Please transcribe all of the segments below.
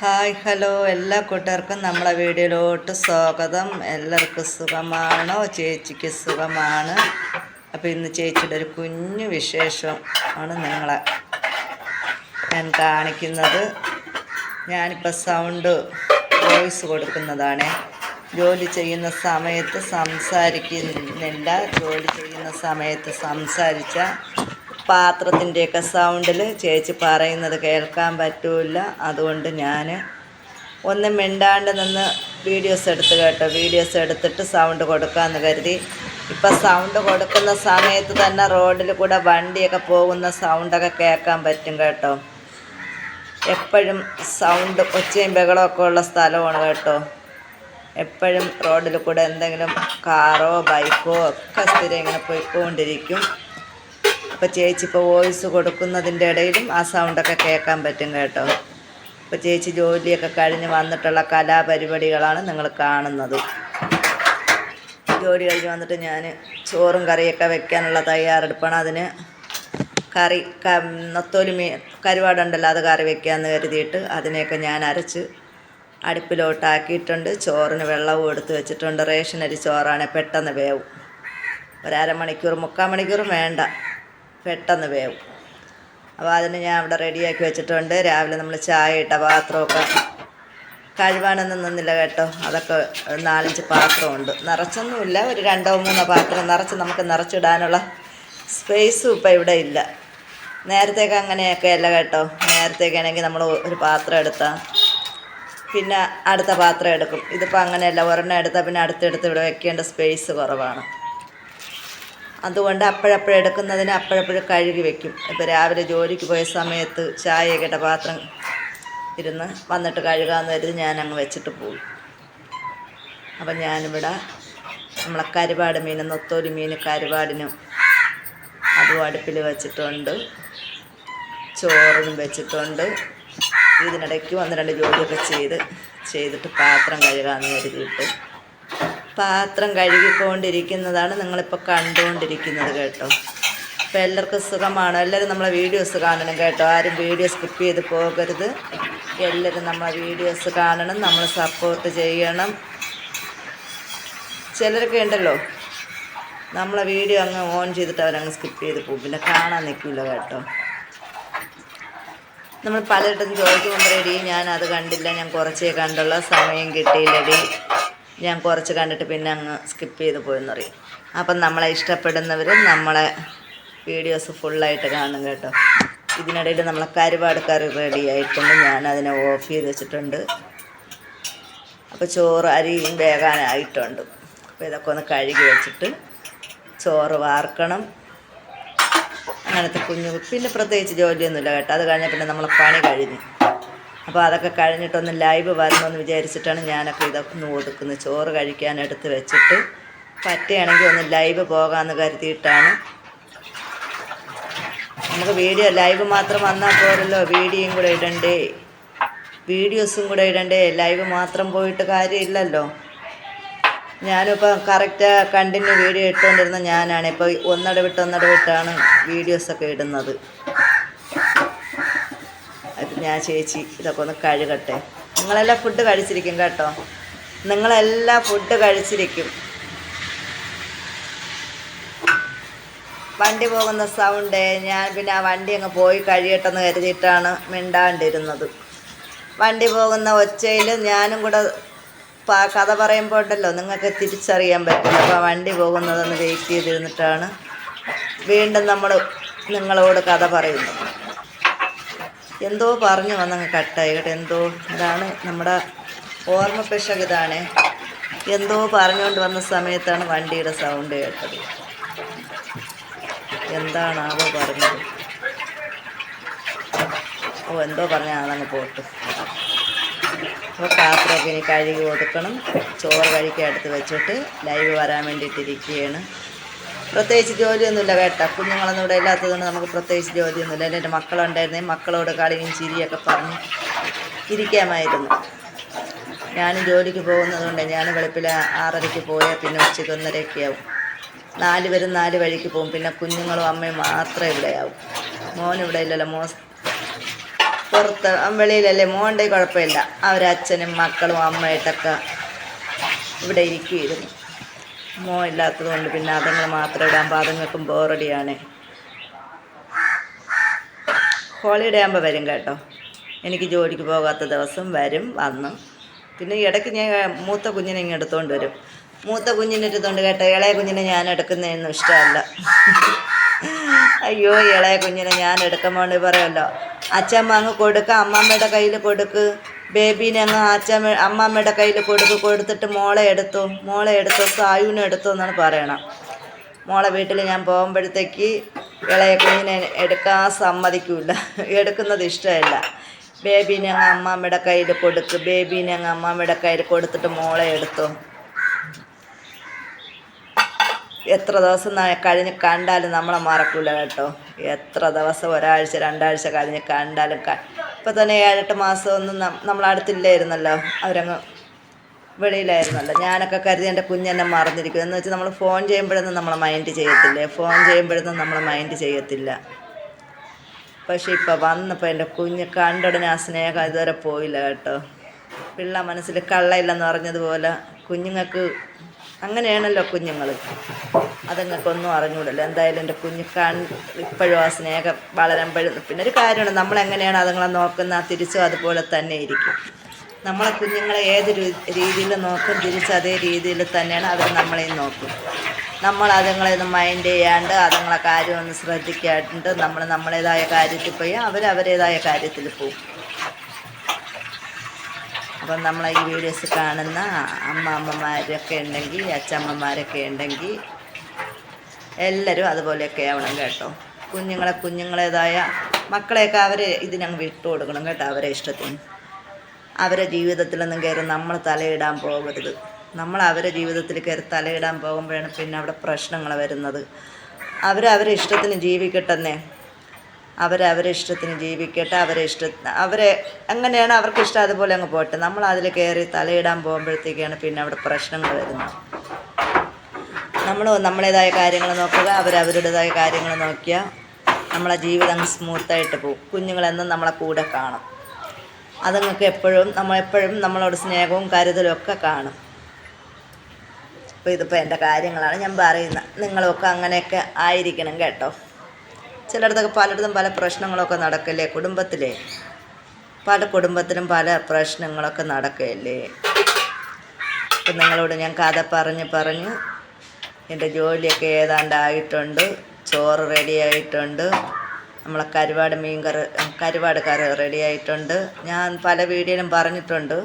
Hi hello എല്ലാ കൂട്ടുകാർക്കും നമ്മളെ വീഡിയോയിലോട്ട് സ്വാഗതം. എല്ലാവർക്കും സുഖമാണോ? ചേച്ചിക്ക് സുഖമാണ്. അപ്പോൾ ഇന്ന് ചേച്ചിയുടെ ഒരു കുഞ്ഞു വിശേഷം ആണ് നിങ്ങളെ ഞാൻ കാണിക്കുന്നത്. ഞാനിപ്പോൾ സൗണ്ട് വോയിസ് കൊടുക്കുന്നതാണ്. ജോലി ചെയ്യുന്ന സമയത്ത് സംസാരിക്കുന്നില്ല. ജോലി ചെയ്യുന്ന സമയത്ത് സംസാരിച്ച പാത്രത്തിന്റെയൊക്കെ സൗണ്ടിൽ ചേച്ചി പറയുന്നത് കേൾക്കാൻ പറ്റില്ല അതുകൊണ്ട് ഞാൻ ഒന്നും മിണ്ടാണ്ട് നിന്ന് വീഡിയോസ് എടുത്ത് കേട്ടോ. വീഡിയോസ് എടുത്തിട്ട് സൗണ്ട് കൊടുക്കാമെന്ന് കരുതി. ഇപ്പം സൗണ്ട് കൊടുക്കുന്ന സമയത്ത് തന്നെ റോഡിൽ കൂടെ വണ്ടിയൊക്കെ പോകുന്ന സൗണ്ടൊക്കെ കേൾക്കാൻ പറ്റും കേട്ടോ. എപ്പോഴും സൗണ്ട് ഒച്ചയും ബഹളമൊക്കെ ഉള്ള സ്ഥലമാണ് കേട്ടോ. എപ്പോഴും റോഡിൽ കൂടെ എന്തെങ്കിലും കാറോ ബൈക്കോ ഒക്കെ സ്ഥിരം ഇങ്ങനെ പോയിക്കൊണ്ടിരിക്കും. അപ്പോൾ ചേച്ചി ഇപ്പോൾ വോയിസ് കൊടുക്കുന്നതിന്റെ ഇടയിലും ആ സൗണ്ടൊക്കെ കേൾക്കാൻ പറ്റും കേട്ടോ. ഇപ്പോൾ ചേച്ചി ജോലിയൊക്കെ കഴിഞ്ഞ് വന്നിട്ടുള്ള കലാപരിപാടികളാണ് നിങ്ങൾ കാണുന്നത്. ജോലി കഴിഞ്ഞ് വന്നിട്ട് ഞാൻ ചോറും കറിയൊക്കെ വെക്കാനുള്ള തയ്യാറെടുപ്പാണ്. അതിന് കറി നൊത്തോലി മീൻ കരുവാടുണ്ടല്ലോ അത് കറി വെക്കാമെന്ന് കരുതിയിട്ട് അതിനെയൊക്കെ ഞാൻ അരച്ച് അടുപ്പിലോട്ടാക്കിയിട്ടുണ്ട്. ചോറിന് വെള്ളവും എടുത്ത് വെച്ചിട്ടുണ്ട്. റേഷനരി ചോറാണ് പെട്ടെന്ന് വേവും. ഒരമണിക്കൂർ മുക്കാൽ മണിക്കൂർ വേണ്ട. പെട്ടെന്ന് വേവും. അപ്പോൾ അതിന് ഞാൻ അവിടെ റെഡിയാക്കി വെച്ചിട്ടുണ്ട്. രാവിലെ നമ്മൾ ചായ ഇട്ട പാത്രമൊക്കെ കഴുകാനൊന്നും നിന്നില്ല കേട്ടോ. അതൊക്കെ നാലഞ്ച് പാത്രമുണ്ട്. നിറച്ചൊന്നുമില്ല. ഒരു രണ്ടോ മൂന്നോ പാത്രം നിറച്ച് നമുക്ക് നിറച്ചിടാനുള്ള സ്പേസും ഇപ്പം ഇവിടെ ഇല്ല. നേരത്തേക്ക് അങ്ങനെയൊക്കെ അല്ല കേട്ടോ. നേരത്തേക്കാണെങ്കിൽ നമ്മൾ ഒരു പാത്രം എടുത്താൽ പിന്നെ അടുത്ത പാത്രം എടുക്കും. ഇതിപ്പോൾ അങ്ങനെയല്ല. ഒരെണ്ണം എടുത്താൽ പിന്നെ അടുത്തെടുത്ത് ഇവിടെ വെക്കേണ്ട സ്പേസ് കുറവാണ്. അതുകൊണ്ട് അപ്പോഴപ്പോഴെടുക്കുന്നതിന് അപ്പോഴപ്പോഴും കഴുകി വെക്കും. ഇപ്പോൾ രാവിലെ ജോലിക്ക് പോയ സമയത്ത് ചായയൊക്കെ പാത്രം ഇരുന്ന് വന്നിട്ട് കഴുകാമെന്ന് കരുതി ഞാനങ്ങ് വെച്ചിട്ട് പോകും അപ്പം ഞാനിവിടെ നമ്മളെ കരുപാട് മീൻ നൊത്തോലി മീൻ കരുപാടിനും അതും അടുപ്പിൽ വെച്ചിട്ടുണ്ട്. ചോറും വെച്ചിട്ടുണ്ട്. ഇതിനിടയ്ക്ക് ഒന്ന് രണ്ട് ജോലിയൊക്കെ ചെയ്ത് ചെയ്തിട്ട് പാത്രം കഴുകാമെന്ന് കരുതിയിട്ട് പാത്രം കഴുകിക്കൊണ്ടിരിക്കുന്നതാണ് നിങ്ങളിപ്പോൾ കണ്ടുകൊണ്ടിരിക്കുന്നത് കേട്ടോ. അപ്പോൾ എല്ലാവർക്കും സുഖമാണ്? എല്ലാവരും നമ്മളെ വീഡിയോസ് കാണണം കേട്ടോ. ആരും വീഡിയോ സ്കിപ്പ് ചെയ്ത് പോകരുത്. എല്ലാവരും നമ്മളെ വീഡിയോസ് കാണണം നമ്മൾ സപ്പോർട്ട് ചെയ്യണം. ചിലരൊക്കെ ഉണ്ടല്ലോ നമ്മളെ വീഡിയോ അങ്ങ് ഓൺ ചെയ്തിട്ട് അവരങ്ങ് സ്കിപ്പ് ചെയ്ത് പോകും. പിന്നെ കാണാൻ നിൽക്കില്ല കേട്ടോ. നമ്മൾ പലയിടത്തും റെഡി ഞാൻ അത് കണ്ടില്ല ഞാൻ കുറച്ചേ കണ്ടുള്ള സമയം കിട്ടിയില്ലടി. ഞാൻ കുറച്ച് കണ്ടിട്ട് പിന്നെ അങ്ങ് സ്കിപ്പ് ചെയ്ത് പോയെന്ന് പറയും. അപ്പം നമ്മളെ ഇഷ്ടപ്പെടുന്നവർ നമ്മളെ വീഡിയോസ് ഫുള്ളായിട്ട് കാണും കേട്ടോ. ഇതിനിടയിൽ നമ്മളെ കരുവാട് കറി റെഡി ആയിട്ടുണ്ട്. ഞാൻ അതിനെ ഓഫ് ചെയ്ത് വെച്ചിട്ടുണ്ട്. അപ്പോൾ ചോറ് അരിയും വേകാനായിട്ടുണ്ട്. അപ്പോൾ ഇതൊക്കെ ഒന്ന് കഴുകി വെച്ചിട്ട് ചോറ് വാർക്കണം. അങ്ങനത്തെ കുഞ്ഞു പിന്നെ പ്രത്യേകിച്ച് ജോലിയൊന്നുമില്ല കേട്ടോ. അത് കഴിഞ്ഞാൽ പിന്നെ നമ്മളെ പണി കഴിഞ്ഞു. അപ്പോൾ അതൊക്കെ കഴിഞ്ഞിട്ടൊന്ന് ലൈവ് വരണമെന്ന് വിചാരിച്ചിട്ടാണ് ഞാനൊക്കെ ഇതൊക്കെ ഒന്ന് ഒതുക്കുന്നത് ചോറ് കഴിക്കാൻ എടുത്ത് വെച്ചിട്ട് പറ്റുകയാണെങ്കിൽ ഒന്ന് ലൈവ് പോകാമെന്ന് കരുതിയിട്ടാണ്. നമുക്ക് വീഡിയോ ലൈവ് മാത്രം വന്നാൽ പോരല്ലോ. വീഡിയോയും കൂടെ ഇടണ്ടേ. വീഡിയോസും കൂടെ ഇടണ്ടേ. ലൈവ് മാത്രം പോയിട്ട് കാര്യമില്ലല്ലോ. ഞാനിപ്പോൾ കറക്റ്റ് കണ്ടിന്യൂ വീഡിയോ ഇട്ടുകൊണ്ടിരുന്ന ഞാനാണ്. ഇപ്പോൾ ഒന്നിടവിട്ട് ഒന്നിടവിട്ടാണ് വീഡിയോസൊക്കെ ഇടുന്നത്. ഞാൻ ചേച്ചി ഇതൊക്കെ ഒന്ന് കഴുകട്ടെ. നിങ്ങളെല്ലാം ഫുഡ് കഴിച്ചിരിക്കും കേട്ടോ. നിങ്ങളെല്ലാം ഫുഡ് കഴിച്ചിരിക്കും. വണ്ടി പോകുന്ന സൗണ്ട് ഞാൻ പിന്നെ ആ വണ്ടി അങ്ങ് പോയി കഴിയട്ടെന്ന് കരുതിയിട്ടാണ് മിണ്ടാണ്ടിരുന്നത്. വണ്ടി പോകുന്ന ഒച്ചയിൽ ഞാനും കൂടെ കഥ പറയുമ്പോൾ ഉണ്ടല്ലോ നിങ്ങൾക്ക് തിരിച്ചറിയാൻ പറ്റില്ല അപ്പോൾ വണ്ടി പോകുന്നതെന്ന് വെയിറ്റ് ചെയ്തിരുന്നിട്ടാണ് വീണ്ടും നമ്മൾ നിങ്ങളോട് കഥ പറയുന്നു എന്തോ പറഞ്ഞു വന്നങ്ങ് കട്ടായി കേട്ടോ. എന്തോ അതാണ് നമ്മുടെ ഓർമ്മ പിശക് ഇതാണ്. എന്തോ പറഞ്ഞുകൊണ്ട് വന്ന സമയത്താണ് വണ്ടിയുടെ സൗണ്ട് കേട്ടത്. എന്താണാവോ പറഞ്ഞത്? ഓ എന്തോ പറഞ്ഞാൽ പോട്ട്. അപ്പോൾ പാത്രമൊക്കെ ഇനി കഴുകി ഒതുക്കണം. ചോറ് കഴിക്കാൻ എടുത്ത് വെച്ചിട്ട് ലൈവ് വരാൻ വേണ്ടിയിട്ടിരിക്കുകയാണ്. പ്രത്യേകിച്ച് ജോലിയൊന്നുമില്ല വേട്ട. കുഞ്ഞുങ്ങളൊന്നും ഇവിടെ ഇല്ലാത്തതുകൊണ്ട് നമുക്ക് പ്രത്യേകിച്ച് ജോലിയൊന്നുമില്ല. എന്റെ മക്കളുണ്ടായിരുന്നേ. മക്കളോട് കളിയും ചിരിയൊക്കെ പറഞ്ഞ് ഇരിക്കാമായിരുന്നു. ഞാനും ജോലിക്ക് പോകുന്നതുകൊണ്ട് ഞാൻ വെളുപ്പിൽ ആറരയ്ക്ക് പോയാൽ പിന്നെ ഉച്ചയ്ക്ക് ഒന്നരയൊക്കെ ആവും. നാല് പേരും നാല് വഴിക്ക് പോകും. പിന്നെ കുഞ്ഞുങ്ങളും അമ്മയും മാത്രമേ ഇവിടെയാവും. മോൻ ഇവിടെ ഇല്ലല്ലോ. മോ പുറത്ത് വെളിയിലല്ലേ. മോന്റെ കുഴപ്പമില്ല. അവരച്ഛനും മക്കളും അമ്മയായിട്ടൊക്കെ ഇവിടെ ഇരിക്കുമായിരുന്നു മോ ഇല്ലാത്തത് കൊണ്ട് പിന്നെ അതുങ്ങൾ മാത്രം ഇടാൻ അതുങ്ങൾക്കും ബോറടിയാണ്. ഹോളിഡേ ആകുമ്പോൾ വരും കേട്ടോ. എനിക്ക് ജോലിക്ക് പോകാത്ത ദിവസം വരും വന്ന്. പിന്നെ ഇടയ്ക്ക് ഞാൻ മൂത്ത കുഞ്ഞിനെ ഇങ്ങ് എടുത്തുകൊണ്ട് വരും. മൂത്ത കുഞ്ഞിനെ എടുത്തുകൊണ്ട് കേട്ടോ. ഇളയ കുഞ്ഞിനെ ഞാൻ എടുക്കുന്നതൊന്നും ഇഷ്ടമല്ല. അയ്യോ ഇളയ കുഞ്ഞിനെ ഞാൻ എടുക്കുമ്പോൾ പറയുമല്ലോ അച്ഛമ്മ അങ്ങ് കൊടുക്ക അമ്മമ്മയുടെ കയ്യിൽ കൊടുക്ക്. ബേബീനെ അങ്ങ് അച്ഛമ്മ അമ്മമ്മയുടെ കയ്യിൽ കൊടുക്ക് കൊടുത്തിട്ട് മോളെ എടുത്തു മോളെ എടുത്തു സായുവിനെ എടുത്തു എന്നാണ് പറയണം. മോളെ വീട്ടിൽ ഞാൻ പോകുമ്പോഴത്തേക്ക് ഇളയ കുഞ്ഞിനെ എടുക്കാൻ സമ്മതിക്കില്ല എടുക്കുന്നത് ഇഷ്ടമല്ല. ബേബീനെ അങ്ങ് അമ്മാമ്മയുടെ കയ്യിൽ കൊടുക്ക് ബേബീനെ അങ്ങ് അമ്മാമ്മയുടെ കയ്യിൽ കൊടുത്തിട്ട് മോളെ എടുത്തു. എത്ര ദിവസം കഴിഞ്ഞ് കണ്ടാലും നമ്മളെ മറക്കില്ല കേട്ടോ. എത്ര ദിവസം ഒരാഴ്ച രണ്ടാഴ്ച കഴിഞ്ഞ് കണ്ടാലും ഇപ്പം തന്നെ ഏഴെട്ട് മാസമൊന്നും നമ്മളടുത്തില്ലായിരുന്നല്ലോ അവരങ്ങ് വെളിയിലായിരുന്നല്ലോ. ഞാനൊക്കെ കരുതി എന്റെ കുഞ്ഞെന്നെ മറന്നിരിക്കും എന്ന് വെച്ചാൽ നമ്മൾ ഫോൺ ചെയ്യുമ്പോഴൊന്നും നമ്മളെ മൈൻഡ് ചെയ്യത്തില്ലേ? ഫോൺ ചെയ്യുമ്പോഴൊന്നും നമ്മളെ മൈൻഡ് ചെയ്യത്തില്ല. പക്ഷേ ഇപ്പോൾ വന്നപ്പോൾ എന്റെ കുഞ്ഞ് കണ്ടുടനെ ആ സ്നേഹം ഇതുവരെ പോയില്ല കേട്ടോ. പിള്ള മനസ്സിൽ കള്ളയില്ലെന്ന് പറഞ്ഞതുപോലെ കുഞ്ഞുങ്ങൾക്ക് അങ്ങനെയാണല്ലോ കുഞ്ഞുങ്ങൾ അതുങ്ങൾക്കൊന്നും അറിഞ്ഞൂടല്ലോ. എന്തായാലും എന്റെ കുഞ്ഞുക്കാൻ ഇപ്പോഴും ആ സ്നേഹം വളരുമ്പോഴും പിന്നെ ഒരു കാര്യമാണ് നമ്മളെങ്ങനെയാണ് അതുങ്ങളെ നോക്കുന്ന തിരിച്ചും അതുപോലെ തന്നെ ഇരിക്കും. നമ്മളെ കുഞ്ഞുങ്ങളെ ഏത് രീതിയിൽ നോക്കും തിരിച്ച് അതേ രീതിയിൽ തന്നെയാണ് അവർ നമ്മളെയും നോക്കും. നമ്മൾ അതുങ്ങളെ ഒന്ന് മൈൻഡ് ചെയ്യാണ്ട് അതുങ്ങളെ കാര്യമൊന്ന് ശ്രദ്ധിക്കാണ്ട് നമ്മൾ നമ്മളേതായ കാര്യത്തിൽ പോയി അവരേതായ കാര്യത്തിൽ പോകും അപ്പം നമ്മൾ ഈ വീഡിയോസ് കാണുന്ന അമ്മ അമ്മമാരൊക്കെ ഉണ്ടെങ്കിൽ അച്ഛമ്മമാരൊക്കെ ഉണ്ടെങ്കിൽ എല്ലാവരും അതുപോലെയൊക്കെ ആവണം കേട്ടോ. കുഞ്ഞുങ്ങളെ കുഞ്ഞുങ്ങളേതായ മക്കളെയൊക്കെ അവരെ ഇതിനങ്ങ് വിട്ടു കൊടുക്കണം കേട്ടോ അവരെ ഇഷ്ടത്തിന്. അവരെ ജീവിതത്തിലൊന്നും കയറി നമ്മൾ തലയിടാൻ പോകരുത്. നമ്മൾ അവരെ ജീവിതത്തിൽ കയറി തലയിടാൻ പോകുമ്പോഴാണ് പിന്നെ അവിടെ പ്രശ്നങ്ങൾ വരുന്നത്. അവരവരെ ഇഷ്ടത്തിന് ജീവിക്കട്ടെന്നേ. അവരവരെ ഇഷ്ടത്തിന് ജീവിക്കട്ടെ അവരെ ഇഷ്ട അവരെ അങ്ങനെയാണ് അവർക്ക് ഇഷ്ടം അതുപോലെ അങ്ങ് പോട്ടെ. നമ്മൾ അതിൽ കയറി തലയിടാൻ പോകുമ്പോഴത്തേക്കാണ് പിന്നെ അവിടെ പ്രശ്നങ്ങൾ വരുന്നത്. നമ്മൾ നമ്മളേതായ കാര്യങ്ങൾ നോക്കുക അവരവരുടേതായ കാര്യങ്ങൾ നോക്കിയാൽ നമ്മളെ ജീവിതം അങ്ങ് സ്മൂത്തായിട്ട് പോകും. കുഞ്ഞുങ്ങളെന്നും നമ്മളെ കൂടെ കാണും. അതുങ്ങൾക്ക് എപ്പോഴും നമ്മളെപ്പോഴും നമ്മളോട് സ്നേഹവും കരുതലും ഒക്കെ കാണും. അപ്പോൾ ഇതിപ്പോൾ എന്റെ കാര്യങ്ങളാണ് ഞാൻ പറയുന്നത്. നിങ്ങളൊക്കെ അങ്ങനെയൊക്കെ ആയിരിക്കണം കേട്ടോ. ചിലയിടത്തൊക്കെ പലയിടത്തും പല പ്രശ്നങ്ങളൊക്കെ നടക്കല്ലേ കുടുംബത്തിലേ? പല കുടുംബത്തിലും പല പ്രശ്നങ്ങളൊക്കെ നടക്കുകയല്ലേ അപ്പം നിങ്ങളോട് ഞാൻ കഥ പറഞ്ഞ് പറഞ്ഞ് എന്റെ ജോലിയൊക്കെ ഏതാണ്ടായിട്ടുണ്ട് ചോറ് റെഡിയായിട്ടുണ്ട് നമ്മളെ കരുവാട് മീൻ കറി കരുവാട് കറി റെഡി ആയിട്ടുണ്ട് ഞാൻ പല വീഡിയോയിലും പറഞ്ഞിട്ടുണ്ട്.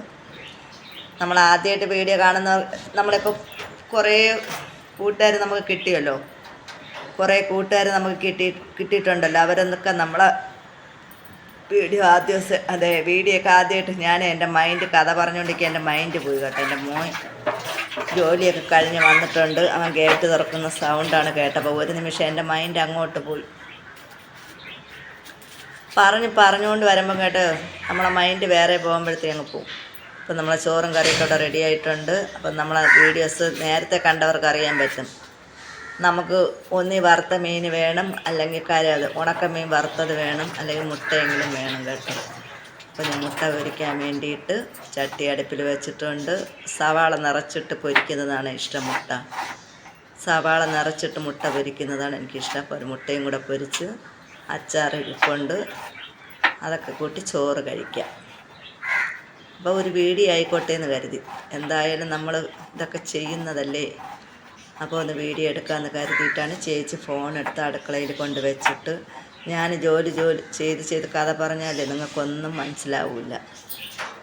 നമ്മൾ ആദ്യമായിട്ട് വീഡിയോ കാണുന്ന നമ്മളിപ്പോൾ കുറേ കൂട്ടുകാർ നമുക്ക് കിട്ടിയല്ലോ. കുറേ കൂട്ടുകാർ നമുക്ക് കിട്ടി കിട്ടിയിട്ടുണ്ടല്ലോ. അവരെന്നൊക്കെ നമ്മളെ വീഡിയോ ആദ്യം അതെ വീഡിയോ ഒക്കെ ആദ്യമായിട്ട് ഞാൻ എന്റെ മൈൻഡ് കഥ പറഞ്ഞുകൊണ്ടിരിക്കുക എന്റെ മൈൻഡ് പോയി കേട്ടോ. എന്റെ മോൻ ജോലിയൊക്കെ കഴിഞ്ഞ് വന്നിട്ടുണ്ട്. അവൻ ഗേറ്റ് തുറക്കുന്ന സൗണ്ടാണ് കേട്ടപ്പോൾ ഒരു നിമിഷം എന്റെ മൈൻഡ് അങ്ങോട്ട് പോയി. പറഞ്ഞ് പറഞ്ഞുകൊണ്ട് വരുമ്പം കേട്ട് നമ്മളെ മൈൻഡ് വേറെ പോകുമ്പോഴത്തേക്ക് അങ്ങ് പോകും അപ്പം നമ്മളെ ചോറും കറിയൊക്കെ റെഡി ആയിട്ടുണ്ട്. അപ്പം നമ്മളെ വീഡിയോസ് നേരത്തെ കണ്ടവർക്ക് അറിയാൻ പറ്റും. നമുക്ക് ഒന്നി വറുത്ത മീൻ വേണം അല്ലെങ്കിൽ കരത് ഉണക്കമീൻ ഉണക്ക മീൻ വറുത്തത് വേണം അല്ലെങ്കിൽ മുട്ടയെങ്കിലും വേണം കേട്ടോ. അപ്പോൾ ഞാൻ മുട്ട പൊരിക്കാൻ വേണ്ടിയിട്ട് ചട്ടി അടുപ്പിൽ വെച്ചിട്ടുണ്ട്. സവാള നിറച്ചിട്ട് പൊരിക്കുന്നതാണ് ഇഷ്ടം മുട്ട. സവാള നിറച്ചിട്ട് മുട്ട പൊരിക്കുന്നതാണ് എനിക്കിഷ്ടം. അപ്പോൾ ഒരു മുട്ടയും കൂടെ പൊരിച്ച് അച്ചാർ ഇരിപ്പുണ്ട്. അതൊക്കെ കൂട്ടി ചോറ് കഴിക്കാം. അപ്പോൾ ഒരു വീഡിയോ ആയിക്കോട്ടെ എന്ന് കരുതി. എന്തായാലും നമ്മൾ ഇതൊക്കെ ചെയ്യുന്നതല്ലേ? അപ്പോൾ ഒന്ന് വീഡിയോ എടുക്കാമെന്ന് കരുതിയിട്ടാണ് ചേച്ചി ഫോൺ എടുത്ത് അടുക്കളയിൽ കൊണ്ട് വെച്ചിട്ട് ഞാൻ ജോലി ജോലി ചെയ്ത് ചെയ്ത് കഥ പറഞ്ഞാലേ നിങ്ങൾക്കൊന്നും മനസ്സിലാവില്ല.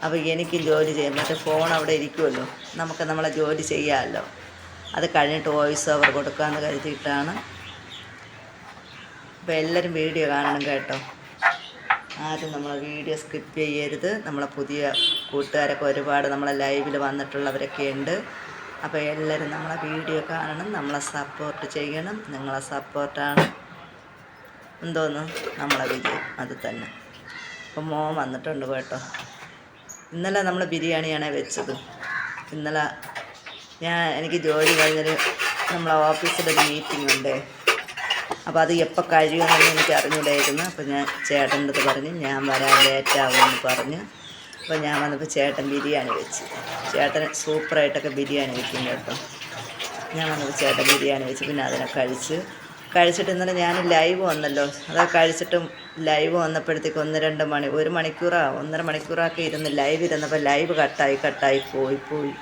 അപ്പോൾ എനിക്കും ജോലി ചെയ്യാം മറ്റേ ഫോൺ അവിടെ ഇരിക്കുമല്ലോ. നമുക്ക് നമ്മളെ ജോലി ചെയ്യാമല്ലോ. അത് കഴിഞ്ഞിട്ട് വോയിസ് ഓവർ കൊടുക്കാമെന്ന് കരുതിയിട്ടാണ്. അപ്പോൾ എല്ലാവരും വീഡിയോ കാണണം കേട്ടോ. ആദ്യം നമ്മളെ വീഡിയോ സ്കിപ്പ് ചെയ്യരുത്. നമ്മളെ പുതിയ കൂട്ടുകാരൊക്കെ ഒരുപാട് നമ്മളെ ലൈവിൽ വന്നിട്ടുള്ളവരൊക്കെ ഉണ്ട്. അപ്പോൾ എല്ലാവരും നമ്മളെ വീഡിയോ കാണണം നമ്മളെ സപ്പോർട്ട് ചെയ്യണം. നിങ്ങളെ സപ്പോർട്ടാണ് എന്തോന്ന്? നമ്മളെ വിജയം. അത് തന്നെ. അപ്പോൾ മോൻ വന്നിട്ടുണ്ട് കേട്ടോ. ഇന്നലെ നമ്മൾ ബിരിയാണിയാണ് വെച്ചത്. ഇന്നലെ ഞാൻ എനിക്ക് ജോലി കഴിഞ്ഞൊരു നമ്മളെ ഓഫീസിലൊരു മീറ്റിംഗ് ഉണ്ട്. അപ്പോൾ അത് എപ്പോൾ കഴിയുമെന്ന് എനിക്ക് അറിഞ്ഞൂടായിരുന്നു. അപ്പോൾ ഞാൻ ചേട്ടന്റെ അടുത്ത് പറഞ്ഞു ഞാൻ വരാൻ ലേറ്റാവുമെന്ന് പറഞ്ഞു. അപ്പോൾ ഞാൻ വന്നപ്പോൾ ചേട്ടൻ ബിരിയാണി വെച്ച്. ചേട്ടൻ സൂപ്പറായിട്ടൊക്കെ ബിരിയാണി വെക്കുന്നത് കേട്ടോ. ഞാൻ വന്നപ്പോൾ ചേട്ടൻ ബിരിയാണി വെച്ച് പിന്നെ അതിനെ കഴിച്ച്. കഴിച്ചിട്ട് ഇന്നലെ ഞാൻ ലൈവ് വന്നല്ലോ. അത് കഴിച്ചിട്ടും ലൈവ് വന്നപ്പോഴത്തേക്ക് ഒന്ന് രണ്ട് മണി ഒരു മണിക്കൂറാ ഒന്നര മണിക്കൂറൊക്കെ ഇരുന്ന് ലൈവ് ഇരുന്നപ്പോൾ ലൈവ് കട്ടായി കട്ടായി പോയി പോയി.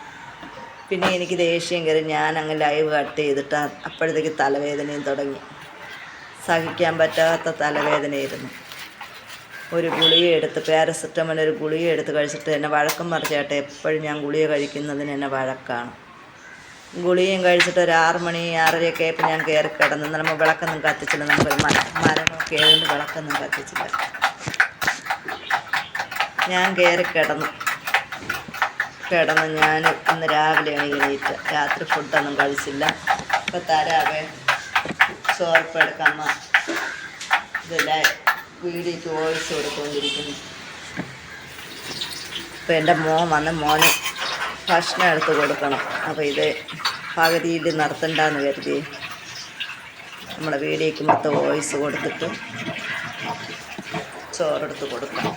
പിന്നെ എനിക്ക് ദേഷ്യം കയറി ഞാൻ അങ്ങ് ലൈവ് കട്ട് ചെയ്തിട്ട് അപ്പോഴത്തേക്ക് തലവേദനയും തുടങ്ങി. സഹിക്കാൻ പറ്റാത്ത തലവേദനയായിരുന്നു. ഒരു ഗുളിക എടുത്ത് പാരസെറ്റമോൾ ഒരു ഗുളിക എടുത്ത് കഴിച്ചിട്ട് എന്നെ വഴക്കം മറിച്ചാട്ടെ എപ്പോഴും ഞാൻ ഗുളിക കഴിക്കുന്നതിന് എന്നെ വഴക്കാണ്. ഗുളിയും കഴിച്ചിട്ട് ഒരു ആറ് മണി ആറരയൊക്കെ ആയപ്പോൾ ഞാൻ കയറി കിടന്നു. നമ്മൾ വിളക്കൊന്നും കത്തിച്ചില്ല. മര മരണമൊക്കെ ആയതുകൊണ്ട് വിളക്കൊന്നും കത്തിച്ചില്ല. ഞാൻ കയറി കിടന്നു. കിടന്ന് ഞാൻ ഇന്ന് രാവിലെയാണ് എണീറ്റ്. രാത്രി ഫുഡൊന്നും കഴിച്ചില്ല. ഇപ്പം തരാവേ. ചോർപ്പെടുക്കമ്മ ഇതില്ല വീഡിയോക്ക് വോയിസ് കൊടുത്തുകൊണ്ടിരിക്കുന്നു ഇപ്പം എന്റെ മോൻ വന്ന് മോന് ഭക്ഷണം എടുത്ത് കൊടുക്കണം. അപ്പോൾ ഇത് പകുതിയിൽ നിർത്തണ്ടെന്ന് കരുതി. നമ്മളെ വീഡിയോക്ക് മൊത്തം വോയിസ് കൊടുത്തിട്ട് ചോറെടുത്ത് കൊടുക്കണം.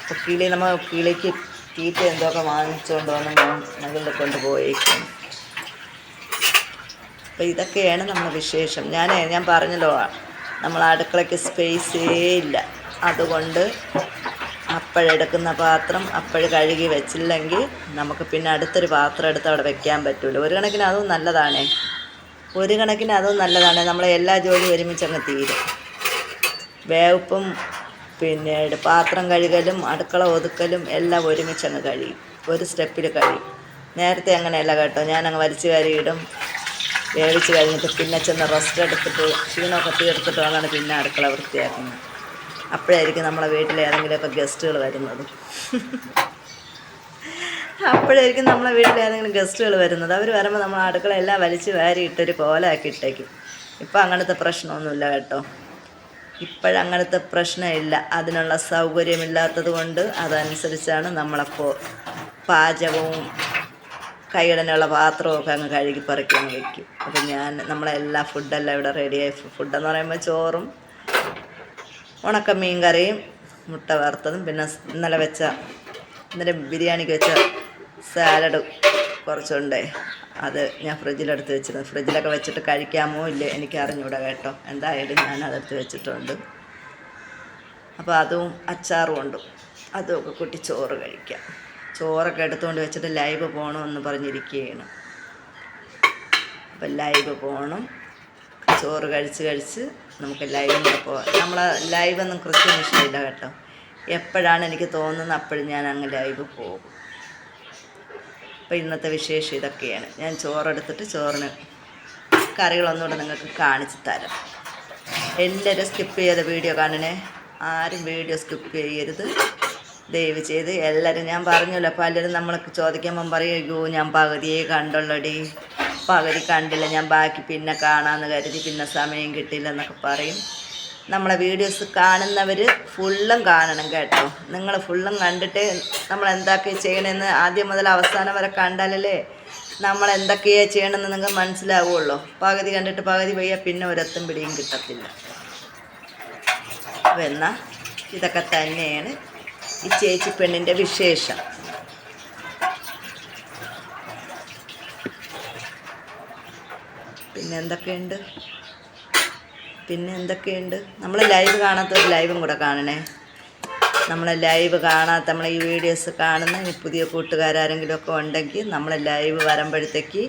അപ്പോൾ കിളി നമ്മൾ കിളിക്ക് തീറ്റ എന്തൊക്കെ വാങ്ങിച്ചുകൊണ്ട് വന്ന് മോൻ മുകളിൽ കൊണ്ടുപോയേക്കും അപ്പോൾ ഇതൊക്കെയാണ് നമ്മുടെ വിശേഷം. ഞാൻ ഞാൻ പറഞ്ഞല്ലോ നമ്മൾ അടുക്കളയ്ക്ക് സ്പേസേ ഇല്ല. അതുകൊണ്ട് അപ്പോഴെടുക്കുന്ന പാത്രം അപ്പോഴ് കഴുകി വെച്ചില്ലെങ്കിൽ നമുക്ക് പിന്നെ അടുത്തൊരു പാത്രം എടുത്ത് അവിടെ വെക്കാൻ പറ്റുള്ളൂ ഒരു കണക്കിന് അതും നല്ലതാണേ. ഒരു കണക്കിന് അതും നല്ലതാണ്. നമ്മളെ എല്ലാ ജോലിയും ഒരുമിച്ചങ്ങ് തീരും. വേവപ്പും പിന്നെ പാത്രം കഴുകലും അടുക്കള ഒതുക്കലും എല്ലാം ഒരുമിച്ചങ്ങ് കഴിയും. ഒരു സ്റ്റെപ്പിൽ കഴിയും. നേരത്തെ അങ്ങനെയല്ല കേട്ടോ. ഞാനങ്ങ് വലിച്ചു കയറിയിടും. വേവിച്ച് കഴിഞ്ഞിട്ട് പിന്നെ ചെന്ന് റെസ്റ്റ് എടുത്തിട്ട് ക്ഷീണമൊക്കെ തീർത്തിട്ട് വന്നാണ് പിന്നെ അടുക്കള വൃത്തിയാക്കുന്നത്. അപ്പോഴായിരിക്കും നമ്മളെ വീട്ടിലെ ഏതെങ്കിലുമൊക്കെ ഗസ്റ്റുകൾ വരുന്നത്. അപ്പോഴായിരിക്കും നമ്മളെ വീട്ടിലെ ഏതെങ്കിലും ഗസ്റ്റുകൾ വരുന്നത്. അവർ വരുമ്പോൾ നമ്മൾ അടുക്കള എല്ലാം വലിച്ച് വാരി ഇട്ടൊരു കോലാക്കി ഇട്ടേക്കും. ഇപ്പം അങ്ങനത്തെ പ്രശ്നമൊന്നുമില്ല കേട്ടോ. ഇപ്പോഴങ്ങനത്തെ പ്രശ്നമില്ല. അതിനുള്ള സൗകര്യമില്ലാത്തത് കൊണ്ട് അതനുസരിച്ചാണ് നമ്മളപ്പോൾ പാചകവും കൈയിടനുള്ള പാത്രമൊക്കെ അങ്ങ് കഴുകി പറിക്കാൻ വെക്കും. അപ്പം ഞാൻ നമ്മളെല്ലാ ഫുഡെല്ലാം ഇവിടെ റെഡിയായി ഫുഡെന്ന് പറയുമ്പോൾ ചോറും ഉണക്ക മീൻ കറിയും മുട്ട വറുത്തതും പിന്നെ ഇന്നലെ വെച്ച ഇന്നലെ ബിരിയാണിക്ക് വെച്ച സാലഡ് കുറച്ചുണ്ടേ. അത് ഞാൻ ഫ്രിഡ്ജിലെടുത്ത് വെച്ചിരുന്നു. ഫ്രിഡ്ജിലൊക്കെ വെച്ചിട്ട് കഴിക്കാമോ ഇല്ലേ എനിക്ക് അറിഞ്ഞൂടെ കേട്ടോ. എന്തായാലും ഞാൻ അതെടുത്ത് വെച്ചിട്ടുണ്ട്. അപ്പോൾ അതും അച്ചാറും ഉണ്ട്. അതുമൊക്കെ കൂട്ടി ചോറ് കഴിക്കാം. ചോറൊക്കെ എടുത്തുകൊണ്ട് വെച്ചിട്ട് ലൈവ് പോകണമെന്ന് പറഞ്ഞിരിക്കുകയാണ് അപ്പം ലൈവ് പോകണം ചോറ് കഴിച്ച് കഴിച്ച് നമുക്ക് ലൈവ് പോകാം നമ്മൾ ലൈവൊന്നും കൃത്യം ഇഷ്ടമില്ല കേട്ടോ. എപ്പോഴാണ് എനിക്ക് തോന്നുന്നത് അപ്പോഴും ഞാൻ അങ്ങ് ലൈവ് പോകും. അപ്പോൾ ഇന്നത്തെ വിശേഷം ഇതൊക്കെയാണ്. ഞാൻ ചോറെടുത്തിട്ട് ചോറിന് കറികളൊന്നുകൂടെ നിങ്ങൾക്ക് കാണിച്ചു തരാം. എല്ലാവരും സ്കിപ്പ് ചെയ്ത വീഡിയോ കാണണേ. ആരും വീഡിയോ സ്കിപ്പ് ചെയ്യരുത്. ദയവ് ചെയ്ത് എല്ലാവരും ഞാൻ പറഞ്ഞല്ലോ പലരും നമ്മൾക്ക് ചോദിക്കുമ്പം പറയും അയ്യോ ഞാൻ പകുതിയെ കണ്ടുള്ളടി. പകുതി കണ്ടില്ല ഞാൻ ബാക്കി പിന്നെ കാണാമെന്ന് കരുതി പിന്നെ സമയം കിട്ടില്ല എന്നൊക്കെ പറയും. നമ്മളെ വീഡിയോസ് കാണുന്നവർ ഫുള്ളും കാണണം കേട്ടോ. നിങ്ങൾ ഫുള്ളും കണ്ടിട്ട് നമ്മൾ എന്തൊക്കെ ചെയ്യണമെന്ന് ആദ്യം മുതൽ അവസാനം വരെ കണ്ടാലല്ലേ നമ്മൾ എന്തൊക്കെയാണ് ചെയ്യണമെന്ന് നിങ്ങൾക്ക് മനസ്സിലാവുള്ളൂ. പകുതി കണ്ടിട്ട് പകുതി പോയാൽ പിന്നെ ഒരത്തും പിടിയും കിട്ടത്തില്ല. അപ്പോൾ എന്നാൽ ഇതൊക്കെ തന്നെയാണ് ഈ ചേച്ചി പെണ്ണിന്റെ വിശേഷം. പിന്നെ എന്തൊക്കെയുണ്ട്? പിന്നെ എന്തൊക്കെയുണ്ട്? നമ്മൾ ലൈവ് കാണാത്ത ഒരു ലൈവും കൂടെ കാണണേ. നമ്മളെ ലൈവ് കാണാത്ത നമ്മളെ ഈ വീഡിയോസ് കാണുന്ന ഇനി പുതിയ കൂട്ടുകാരെങ്കിലും ഒക്കെ ഉണ്ടെങ്കിൽ നമ്മളെ ലൈവ് വരുമ്പോഴത്തേക്ക്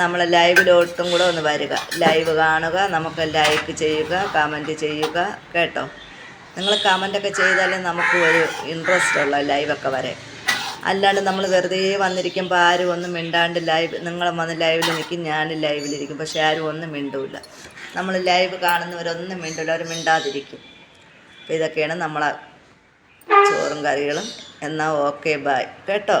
നമ്മളെ ലൈവിലോട്ടും കൂടെ ഒന്ന് വരിക. ലൈവ് കാണുക നമുക്ക് ലൈക്ക് ചെയ്യുക കമന്റ് ചെയ്യുക കേട്ടോ? നിങ്ങൾ കമന്റൊക്കെ ചെയ്താലേ നമുക്ക് ഒരു ഇൻട്രസ്റ്റ് ഉള്ള ലൈവൊക്കെ വരെ. അല്ലാണ്ട് നമ്മൾ വെറുതെ വന്നിരിക്കുമ്പോൾ ആരും ഒന്നും മിണ്ടാണ്ട് ലൈവ് നിങ്ങൾ വന്ന് ലൈവിൽ നിൽക്കും ഞാൻ ലൈവിലിരിക്കും പക്ഷെ ആരും ഒന്നും മിണ്ടൂല. നമ്മൾ ലൈവ് കാണുന്നവരൊന്നും മിണ്ടൂല അവർ മിണ്ടാതിരിക്കും. അപ്പോൾ ഇതൊക്കെയാണ് നമ്മളെ ചോറും കറികളും. എന്നാൽ ഓക്കെ ബായ് കേട്ടോ?